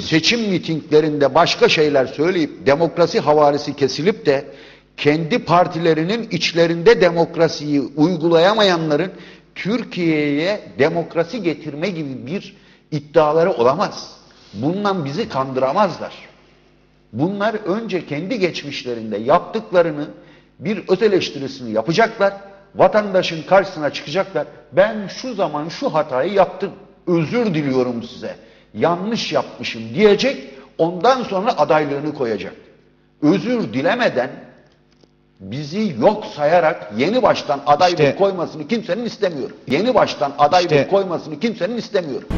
seçim mitinglerinde başka şeyler söyleyip demokrasi havarisi kesilip de kendi partilerinin içlerinde demokrasiyi uygulayamayanların Türkiye'ye demokrasi getirme gibi bir iddiaları olamaz. Bundan bizi kandıramazlar. Bunlar önce kendi geçmişlerinde yaptıklarını bir öz eleştirisini yapacaklar. Vatandaşın karşısına çıkacaklar. Ben şu zaman şu hatayı yaptım. Özür diliyorum size. Yanlış yapmışım diyecek. Ondan sonra adaylığını koyacak. Özür dilemeden bizi yok sayarak yeni baştan adaylık İşte- koymasını kimsenin istemiyorum. Yeni baştan adaylık İşte- koymasını kimsenin istemiyorum.